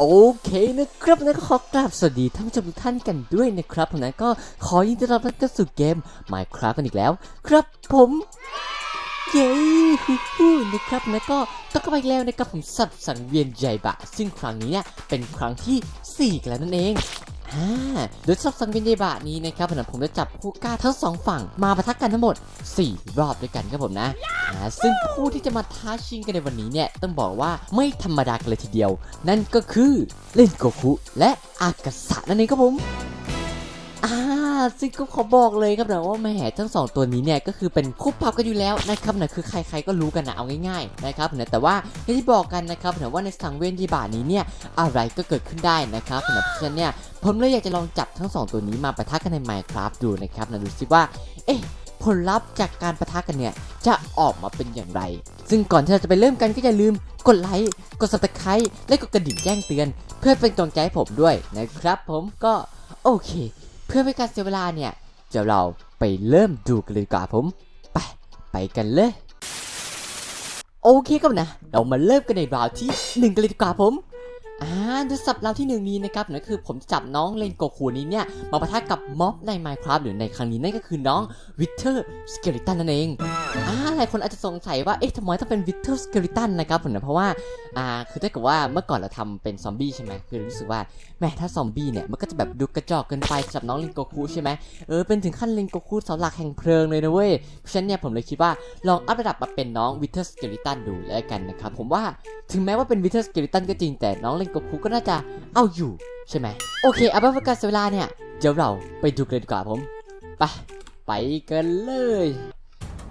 โอเคนะครับนะก็ขอกราบสวัสดีท่านผู้ชมทุกท่านกันด้วยนะครับผมนะก็ขอยินดีต้อนรับเข้าสู่เกม Minecraft กันอีกแล้ว ครับผมเย้ฮู้ฮู้นะครับนะก็ต้องเข้าไปอีกแล้วนะครับผมสับสังเวียนใหญ่บะ ซึ่งครั้งนี้เนี่ยเป็นครั้งที่ 4 กันแล้วนั่นเองอ่าโดยสับสังเวียนใหญ่บะนี้นะครับผมผมจะจับผู้กล้าทั้งสองฝั่งมาปะทะกันทั้งหมด 4 รอบด้วยกันครับผมนะ อ่าซึ่งผู้ที่จะมาท้าชิงกันในวันนี้เนี่ยต้องบอกว่าไม่ธรรมดากันเลยทีเดียว นั่นก็คือเล่นโกคุและอากาศะนั่นเองครับผมอ่าซึ่งก็ขอบอกเลยครับนะว่าแหมทั้งสองตัวนี้เนี่ยก็คือเป็นคู่ปรับกันอยู่แล้วนะครับนะคือใครๆก็รู้กันนะเอาง่ายๆนะครับนะแต่ว่าอย่างที่บอกกันนะครับนะว่าในสังเวียนที่บาทนี้เนี่ยอะไรก็เกิดขึ้นได้นะครับนะเพราะฉะนั้นเนี่ยผมเลยอยากจะลองจับทั้งสองตัวนี้มาปะทะกันใน Minecraft ดูนะครับนะดูสิว่าเอ๊ะ ลลัพธ์จากการประทะกันเนี่ย จะออกมาเป็นอย่างไร ซึ่งก่อนที่เราจะไปเริ่มกันก็อย่าลืมกดไลค์ กด subscribe และกดกระดิ่งแจ้งเตือน เพื่อเป็นกำลังใจให้ผมด้วยนะครับผมก็โอเค เพื่อไม่ให้การเสียเวลาเนี่ยเดี๋ยวเราไปเริ่มดูกันเลยดีกว่อนผมไปไปกันเลย โอเคครับนะ เรามาเริ่มกันในราวที่หนึ่งกันเลยดีกว่าผม อ่าโดยสับเราที่หนึ่งนี้นะครับนั่นคือผมจับน้องเลนโกคูนี้เนี่ย มาปะทะกับม็อบใน Minecraft หรือในครั้งนี้นั่นก็คือน้องวิเทอร์สเกลิตันนั่นเองอ่าหลายคนอาจจะสงสัยว่าเอ๊ะทำไมต้องเป็นวิเทอร์สเกลิตันนะครับผมนะเพราะว่าอ่าคือถ้าเกิดว่าเมื่อก่อนเราทำเป็นซอมบี้ใช่ไหมคือรู้สึกว่าแม่ถ้าซอมบี้เนี่ยมันก็จะแบบดูกระจอกเกินไปสำหรับน้องเลนโกคูใช่ไหมเออเป็นถึงขั้นเลนโกคูเสาหลักแห่งเพลิงเลยนะเว้ยเพราะฉะนั้นเนี่ยผมเลยคิดว่าลองอัพระดับมาเป็นน้องวิเทอร์สเกลิตันดูแล้วกันนะครับผมว่าถึงแม้ว่าเป็นวิเทอร์สเกลิตันก็จริงแต่น้องเลนโกคูก็น่าจะเอาอยู่ใช่ไหมโอเคเอาเป็นว่าการเวลาเนี่ย เดี๋ยวเราไปดูกันเลยดีกว่าผม ไป ไปกันเลย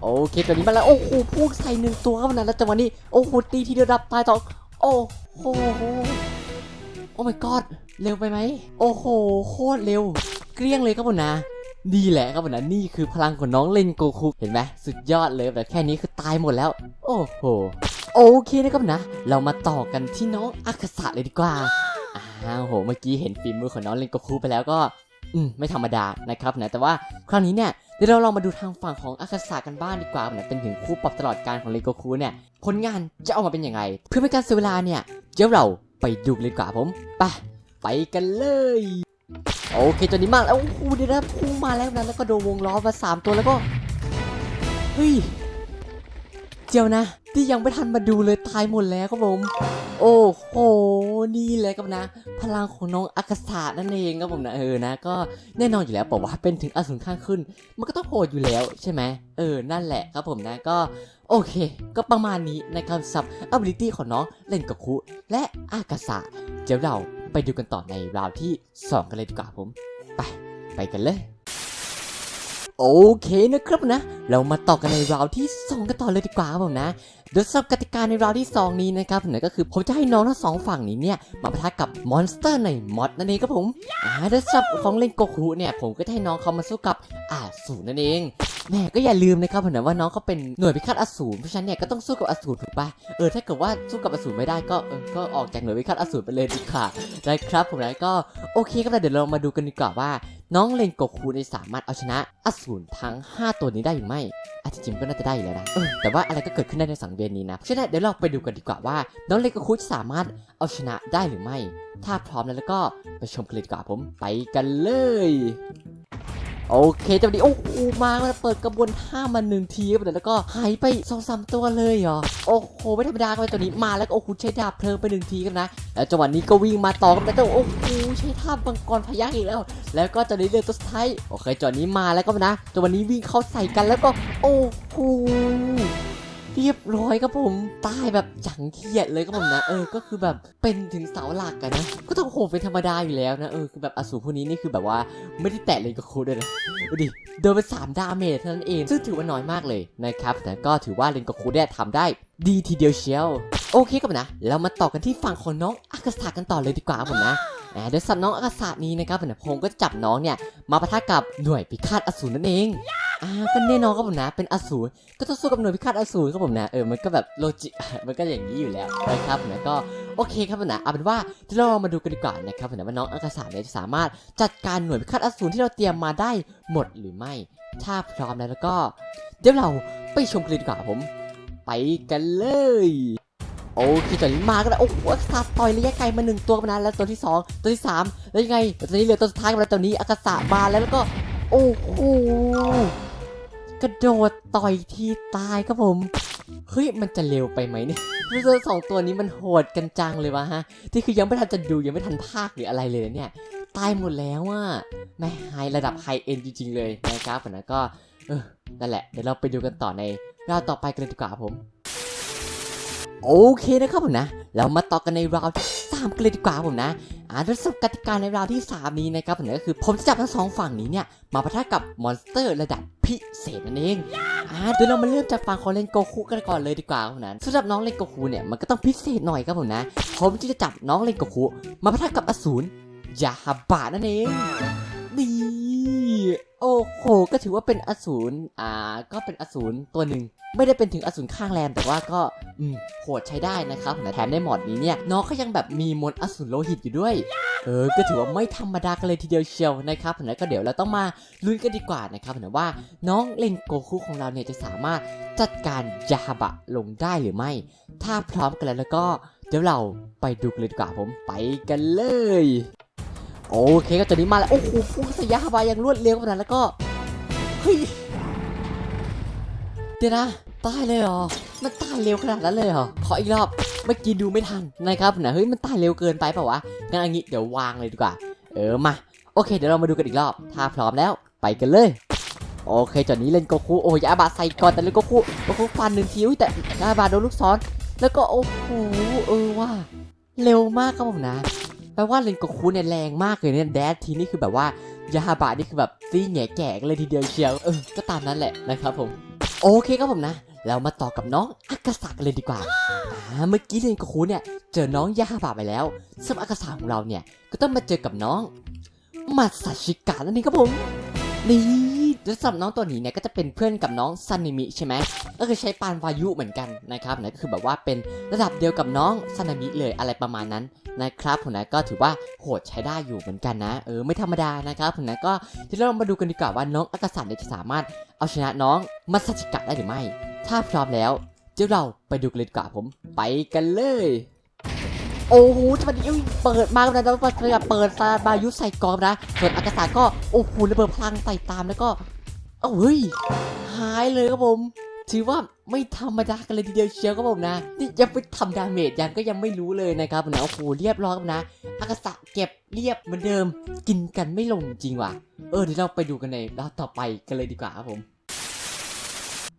โอเคตัวนี้มาแล้ว โอ้โหพูกใส่หนึ่งตัวเข้ามาแล้วจังหวะนี้ โอ้โหตีทีเดียวดับตายต่อโอ้โหโอ้ my god เร็วไปไหม โอ้โห โคตรเร็ว เกลี้ยงเลยครับผมนะนี่แหละครับผมนะนี่คือพลังของน้องเลนโกคุเห็นไหมสุดยอดเลยแต่แค่นี้คือตายหมดแล้ว โอ้โห โอเคนะครับนะ เรามาต่อกันที่น้องอากาศะเลยดีกว่าอ้าวโห เมื่อกี้เห็นฝีมือของน้องเลนโกคุไปแล้วก็อืมไม่ธรรมดานะครับนะแต่ว่าคราวนี้เนี่ยเดี๋ยวเราลองมาดูทางฝั่งของอากาศะกันบ้างดีกว่านะเป็นถึงคู่ปรับตลอดการของเลนโกคุเนี่ยผลงานจะออกมาเป็นยังไง เพื่อไม่ให้การเสียเวลาเนี่ยเดี๋ยวเราไปดูกันเลยดีกว่าผมไปไปกันเลยโอเคตัวนี้มาแล้วโอ้โหเดี๋ยวนะพุ่งมาแล้วนะแล้วก็โดนวงล้อมาสามตัวแล้วก็เฮ้ย เจี๋ยวนะ ที่ยังไม่ทันมาดูเลยตายหมดแล้วครับผม โอ้โห นี่เลยครับนะ พลังของน้องอากาศานั่นเองครับผมนะเออนะ ก็แน่นอนอยู่แล้วบอกว่าเป็นถึงอสูรข้างขึ้น มันก็ต้องโหดอยู่แล้วใช่ไหมเออ นั่นแหละครับผมนะก็โอเค ก็ประมาณนี้ในะครับสับ ability ของน้องเล่นกับคุและอากาศะเดี๋ยวเราไปดูกันต่อในราวที่ 2 กันเลยดีกว่าผม ไป ไปกันเลย โอเคนะครับนะ เรามาต่อกันในราวที่2กันต่อเลยดีกว่าครับผมนะ โดยสำหรับกติกาในราวที่ 2 นี้นะครับผมนะก็คือผมจะให้น้องทั้งสองฝั่งนี้เนี่ยมาปะทะกับมอนสเตอร์ในมอดนั่นเองครับผมอ่าโดยสำหรับของเล่นโกคุเนี่ยผมก็จะให้น้องเขามาสู้กับอาสูนั่นเอง แหม่ก็อย่าลืมนะครับผมนะว่าน้องเขาเป็นหน่วยพิฆาตอสูรเพราะฉะนั้นเนี่ยก็ต้องสู้กับอสูรถูกปะเออถ้าเกิดว่าสู้กับอสูรไม่ได้ก็เออก็ออกจากหน่วยพิฆาตอสูรไปเลยดีกว่าได้ครับผมนะก็โอเคครับเดี๋ยวเรามาดูกันดีกว่าว่า น้องเลนโกคูได้สามารถเอาชนะอสูรทั้ง 5 ตัวนี้ได้หรือไม่อาจจะจริงก็น่าจะได้อยู่แล้วนะแต่ว่าอะไรก็เกิดขึ้นได้ในสังเวียนนี้นะเพราะฉะนั้นเดี๋ยวเราไปดูกันดีกว่าว่า น้องเลนโกคูจะสามารถเอาชนะได้หรือไม่ ถ้าพร้อมแล้วแล้วก็ไปชมกันเลยดีกว่าผมไปกันเลย โอเคจังหวะนี้โอ้โหมาเปิดกระบวนท่ามาหนึ่งทีครับแล้วก็หายไปสองสามตัวเลยเหรอโอ้โหไม่ธรรมดาครับตัวนี้มาแล้วก็โอ้โหใช้ดาบเพลิงไปหนึ่งทีครับนะแล้วจังหวะนี้ก็วิ่งมาต่อครับแล้วโอ้โหใช้ท่าบังกรพยักอีกแล้ว แล้วก็จะในเลืองตัวสุดท้ายโอเคจอดนี้มาแล้วก็นะจังหวะนี้วิ่งเข้าใส่กันแล้วก็โอ้โห เรียบร้อยครับผมตายแบบอย่างเครียดเลยครับผมนะเออก็คือแบบเป็นถึงเสาหลักกันนะก็ต้องโหเป็นธรรมดาอยู่แล้วนะเออคือแบบอสูรพวกนี้นี่คือแบบว่าไม่ได้แตะเลยกับโคดด้วยนะดูดิโดนไป3ดาเมจเท่านั้นเองซึ่งถือว่าน้อยมากเลยนะครับแต่ก็ถือว่าเลนกคูได้ทำได้ดีทีเดียวเชียวโอเคครับนะเรามาต่อกันที่ฝั่งของน้องอากาศากันต่อเลยดีกว่าครับผมนะอ่าโดยสัตว์น้องอากาศานี้นะครับผมนะผมก็จะจับน้องเนี่ยมาปะทะกับหน่วยพิฆาตอสูรนั่นเอง อ่าก็แน่นอนครับผมนะ เป็นอสูรก็ต้องสู้กับหน่วยพิฆาตอสูรครับผมนะเออมันก็แบบโลจิมันก็อย่างนี้อยู่แล้วนะครับนะก็โอเคครับผมนะเอาเป็นว่าเดี๋ยวเราลองมาดูกันดีกว่านะครับผมนะว่าน้องอากาศาเนี่ยจะสามารถจัดการหน่วยพิฆาตอสูรที่เราเตรียมมาได้หมดหรือไม่ ถ้าพร้อมแล้วแล้วก็ เดี๋ยวเราไปชมกันเลยดีกว่าผม ไปกันเลยโอเคตอนนี้มาก็แล้วโอ้โหอากาศาต่อยระยะไกลมาหนึ่งตัวกันนะแล้วตัวที่สองตัวที่สามแล้วยังไงตอนนี้เหลือตัวสุดท้ายกันแล้วตอนนี้อากาศามาแล้วแล้วก็ โอ้โห กระโดดต่อยทีตายครับผม เฮ้ยมันจะเร็วไปไหมเนี่ยตัวสองตัวนี้มันโหดกันจังเลยวะฮะ ที่คือยังไม่ทันจะดูยังไม่ทันภาคหรืออะไรเลยเนี่ย ตายหมดแล้วอะแม่ไฮระดับไฮเอ็นจริงๆเลยนะครับผมนะก็เออนั่นแหละเดี๋ยวเราไปดูกันต่อในราวต่อไปกันดีกว่าผม โอเคนะครับผมนะ เรามาต่อกันในราวที่สามกันเลยดีกว่าผมนะอ่าโดยสำหรับกติกาในราวที่ 3 นี้นะครับผมก็คือผมจะจับทั้งสองฝั่งนี้เนี่ย มาปะทะกับมอนสเตอร์ระดับพิเศษนั่นเองอ่าเดี๋ยวเรามาเริ่มจากฝั่งของเลนโกคุกันก่อนเลยดีกว่าผมนะสำหรับน้องเลนโกคุเนี่ยมันก็ต้องพิเศษหน่อยครับผมนะ ผมจะจับน้องเลนโกคุมาปะทะกับอสูรยาฮาบะนั่นเองนี่ โอ้โห ก็ถือว่าเป็นอสูร อ่า ก็เป็นอสูรตัวหนึ่ง ไม่ได้เป็นถึงอสูรข้างแรมแต่ว่าก็ อืม โหดใช้ได้นะครับ แถมในหมอดนี้เนี่ย น้องก็ยังแบบมีมนอสูรโลหิตอยู่ด้วย เออ ก็ถือว่าไม่ธรรมดากันเลยทีเดียวเชียวนะครับผมนะก็เดี๋ยวเราต้องมาลุ้นกันดีกว่านะครับผมนะว่าน้องเลนโกคุของเราเนี่ยจะสามารถจัดการยาฮาบะลงได้หรือไม่ ถ้าพร้อมกันแล้วแล้วก็ เดี๋ยวเราไปดูกันเลยดีกว่าผม ไปกันเลย โอเคก็ตอนนี้มาแล้ว โอ้โหพุ่งสยาฮาบะอย่างรวดเร็วขนาดแล้วก็ เฮ้ย เดี๋ยวนะ ตายเลยเหรอ มันตายเร็วขนาดนั้นเลยเหรอ ขออีกรอบ เมื่อกี้ดูไม่ทันนะครับนะเฮ้ย มันตายเร็วเกินไปเปล่าวะ งั้นเอันนี้เดี๋ยววางเลยดีกว่า เออ มา โอเค เดี๋ยวเรามาดูกันอีกรอบ ถ้าพร้อมแล้ว ไปกันเลย โอเคจอนนี้เล่นโกคุ โอ้ยอาบาใส่ก่อนแต่เล่นโกคุโกคุฟันหนึ่งทีแต่อาบาโดนลูกศรแล้วก็โอ้โห เออว่า เร็วมากครับผมนะ แปลว่าเลนโกคูเนี่ยแรงมากเลยเนี่ยแดดทีนี่คือแบบว่ายาฮาบะนี่คือแบบซี่แง่แก่เลยทีเดียวเชียวเออก็ตามนั้นแหละนะครับผม โอเคครับผมนะเรามาต่อกับน้องอากาศะกันเลยดีกว่าอ่าเมื่อกี้เรนโกคูเนี่ยเจอน้องยาฮาบะไปแล้วสำหรับอากาศะของเราเนี่ยก็ต้องมาเจอกับน้องมาซาชิกะนั่นเองครับผมนี่ แล้วสำหรับน้องตัวนี้เนี่ยก็จะเป็นเพื่อนกับน้องซันนิมิใช่ไหมก็คือใช้ปานวายุเหมือนกันนะครับนะก็คือแบบว่าเป็นระดับเดียวกับน้องซันามิเลยอะไรประมาณนั้นนะครับผมนะก็ถือว่าโหดใช้ได้อยู่เหมือนกันนะเออไม่ธรรมดานะครับผมนะก็ทีนี้เรามาดูกันดีกว่าว่าน้องอากาศเนี่ยจะสามารถเอาชนะน้องมัสชิกะได้หรือไม่ ถ้าพร้อมแล้วเดี๋ยวเราไปดูกันเลยดีกว่าผม ไปกันเลยโอ้โหจะมาดิอุ๊ยเปิดมาแล้วนะแล้วก็เปิดซาบายุใส่กอบนะ ส่วนอากาศก็ โอ้โหระเบิดพลังใส่ตามแล้วก็ เอ้าเฮ้ย หายเลยครับผม ถือว่าไม่ธรรมดากันเลยทีเดียวเชียวครับผมนะ นี่ยังไปทำดาเมจยังก็ยังไม่รู้เลยนะครับนะโอ้โหเรียบร้อยครับนะอากาศะเก็บเรียบเหมือนเดิม กินกันไม่ลงจริงว่ะ เออเดี๋ยวเราไปดูกันในราวต่อไปกันเลยดีกว่าครับผม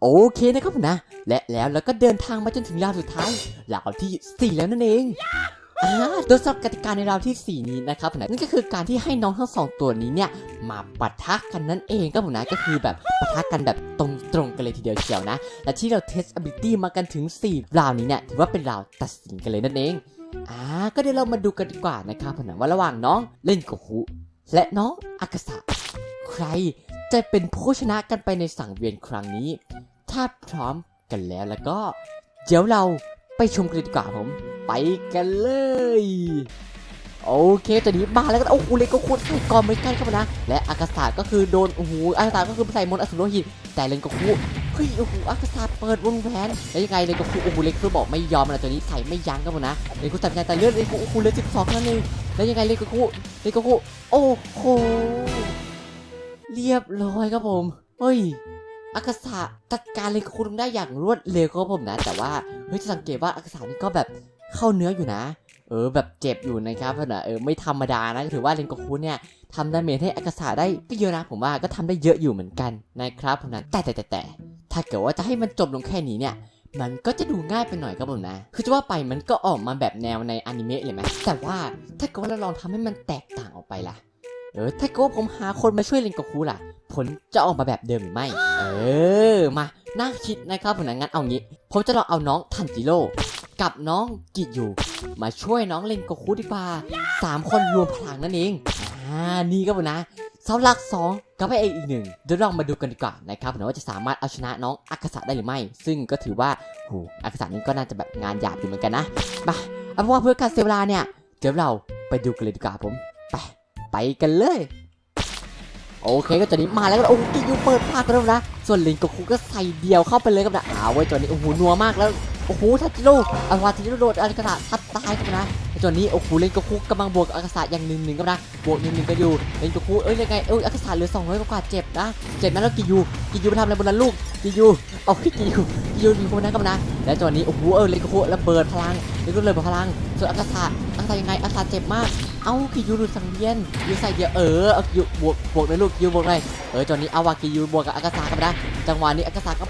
โอเคนะครับผมนะ และแล้วเราก็เดินทางมาจนถึงราวสุดท้ายราวที่ 4 แล้วนั่นเอง โดยสำหรับกติกาในราวทีสี่ 4 นี้นะครับผมนะนั่นก็คือการที่ให้น้องทั้งสองตัวนี้เนี่ยมาปะทะกันนั่นเองครับผมนะก็คือแบบปะทะกันแบบตรงๆกันเลยทีเดียวเชียวนะ และที่เราเทส ability มากันถึง 4 ราวนี้เนี่ยถือว่าเป็นราวตัดสินกันเลยนั่นเองอ่าก็เดี๋ยวเรามาดูกันดีกว่านะครับผมนะว่าระหว่างน้องเล่นโกคุและน้องอากาศะใครจะเป็นผู้ชนะกันไปในสังเวียนครั้งนี้ ถ้าพร้อมกันแล้วแล้วก็ เดี๋ยวเรา ไปชมกันดีกว่าผม ไปกันเลย โอเคตอนนี้มาแล้วก็โอ้โหเลยก็โคตรใส่กอมเหมือนกันครับนะ และอากาศะก็คือโดนโอ้โหอากาศะก็คือใส่มนต์อสุรโลหิต แต่เลนก็คูเฮ้ยโอ้โหอากาศะเปิดวงแหวนแล้วยังไงเลนก็คูโอ้โหเลนก็บอกไม่ยอมนะตัวนี้ใส่ไม่ยั้งครับผมนะเลนก็ใส่ไม่ยั้งแต่เลือดเลนก็โอ้โหเหลือสิบสองนั่นเองแล้วยังไงเลนก็คูเลนก็คูโอ้โหเรียบร้อยครับผมเฮ้ย อากาศะจัดการเลยคุณได้อย่างรวดเร็วครับผมนะ แต่ว่าเฮ้ยจะสังเกตว่าอากาศะนี่ก็แบบเข้าเนื้ออยู่นะ เออแบบเจ็บอยู่นะครับเพราะนะเออไม่ธรรมดานะถือว่าเลนโกคุเนี่ยทำดาเมจให้อากาศะได้ก็เยอะนะผมว่าก็ทำได้เยอะอยู่เหมือนกันนะครับผมนะแต่แต่แต่แต่ถ้าเกิดว่าจะให้มันจบลงแค่นี้เนี่ยมันก็จะดูง่ายไปหน่อยครับผมนะ คือจะว่าไปมันก็ออกมาแบบแนวในอนิเมะเลยไหมแต่ว่าถ้าเกิดว่าเราลองทำให้มันแตกต่างออกไปล่ะ เออถ้าเกิดว่าผมหาคนมาช่วยเลนโกคุล่ะ ผลจะออกมาแบบเดิมหรือไม่ เออมาน่าคิดนะครับผมนะงั้นเอางี้ ผมจะลองเอาน้องทันจิโร่กับน้องกิจอยูมาช่วยน้องเลนโกคุดีกว่าสามคนรวมพลังนั่นเองอ่านี่ครับผมนะเสาหลักสองกับพระเอกอีกหนึ่งเดี๋ยวลองมาดูกันดีกว่านะครับผมว่าจะสามารถเอาชนะน้องอากาศะได้หรือไม่ ซึ่งก็ถือว่าโหอากาศะนี่ก็น่าจะแบบงานหยาบอยู่เหมือนกันนะมาเอาเป็นว่าเพื่อการเซเวลาเนี่ยเดี๋ยวเราไปดูกันเลยดีกว่าผมไป ไปกันเลย โอเคก็ตอนนี้มาแล้วก็โอ้โหกิยูเปิดภาคกันแล้วนะ ส่วนลิงกับคุก็ใส่เดียวเข้าไปเลยครับนะอ้าวไว้ตอนนี้โอ้โหนัวมากแล้วโอ้โหทัจิโร่อาวาทัจิโร่โดนอากาศทัดตายกันนะไอ้ตัวนี้โอ้โหเลนโกคุกำลังบวกกับอากาศอย่างหนึ่งหนึ่งกันนะบวกหนึ่งหนึ่งกันอยู่เลนโกคุเอ้ยยังไงเอ้ยอากาศเหลือ200กว่าเจ็บนะเจ็บนะแล้วกิยูกิยูไปทำอะไรบนนั้นลูกกิยูเอาพี่กิยูกิยูอยู่บนนั้นกันนะแล้วตัวนี้โอ้โหเออเลนโกคุระเบิดพลังเลนกคุระเบิดพลังส่วนอากาศ อากาศยังไงอากาเจ็บมาก เอากิยูดูสังเวียนยูใส่เดียวเออเอากิยูบวกบวกเลยลูกกิยูบวกเลยเออตอนนี้เอาวากิยูบวกกับอากาศกันนะจังหวะนี้อากาศก็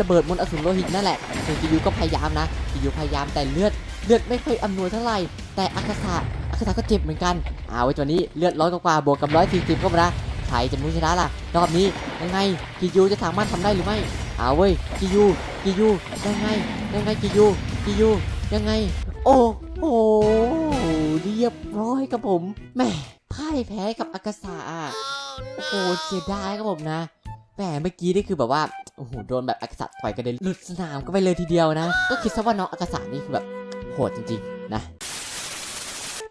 ระเบิดมนอสูรโลหิตนั่นแหละส่วนกิยูก็พยายามนะกิยูพยายามแต่เลือดเลือดไม่ค่อยอำนวยเท่าไหร่แต่อากาศอากาศก็เจ็บเหมือนกันเอาไว้ตัวนี้เลือดร้อยกว่าบวกกับร้อยสี่สิบก็มานะใครจะมุชนะล่ะรอบนี้ยังไงกิยูจะสามารถทำได้หรือไม่เอาเว้ยกิยูกิยูยังไงยังไงกิยูกิยูยังไง โอ้โห รียบร้อยครับผมแหม่พ่ายแพ้กับอากาศาอะโอ้โหเสียดายครับผมนะแหมเมื่อกี้นี่คือแบบว่าโอ้โหโดนแบบอากาศต่อยกระเด็นหลุดสนามก็ไปเลยทีเดียวนะ ก็คิดซะว่าน้องอากาศานี่คือแบบโหดจริงๆนะ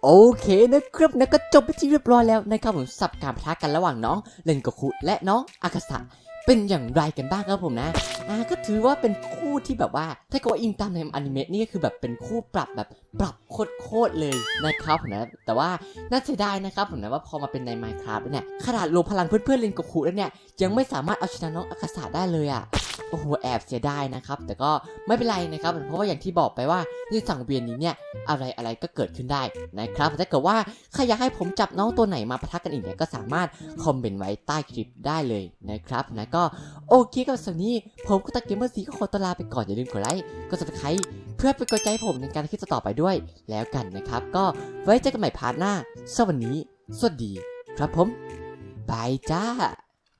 โอเคนะครับนะก็จบไปที่เรียบร้อยแล้วนะครับผมสับการปะทะกันระหว่างน้องเลนโกคุและน้องอากาศะ เป็นอย่างไรกันบ้างครับผมนะอ่าก็ถือว่าเป็นคู่ที่แบบว่า ถ้าเกิดว่าอิงตามในอนิเมะนี่ก็คือแบบเป็นคู่ปรับแบบปรับโคตรเลยนะครับผมนะแต่ว่าน่าเสียดายนะครับผมนะว่าพอมาเป็นใน Minecraft แล้วเนี่ยขนาดรวมพลังเพื่อนๆเลนโกคุแล้วเนี่ยยังไม่สามารถเอาชนะน้องอากาศะได้เลยอะ โอ้โหแอบเสียดายนะครับ แต่ก็ไม่เป็นไรนะครับ เพราะว่าอย่างที่บอกไปว่าในสังเวียนนี้เนี่ยอะไรอะไรก็เกิดขึ้นได้นะครับถ้าเกิดว่าใครอยากให้ผมจับน้องตัวไหนมาประทะกันอีกเนี่ยก็สามารถคอมเมนต์ไว้ใต้คลิปได้เลยนะครับนะก็โอเคกับสำหรับวันนี้ผมก็ตะเกมเมอร์ซีก็ขอตลาไปก่อนอย่าลืมกดไลค์กด subscribe เพื่อเป็นกำลังใจให้ผมในการคลิปต่อไปด้วยแล้วกันนะครับ ก็ไว้เจอกันใหม่พาร์ทหน้าสวัสดีสวัสดี ครับผมบายจ้า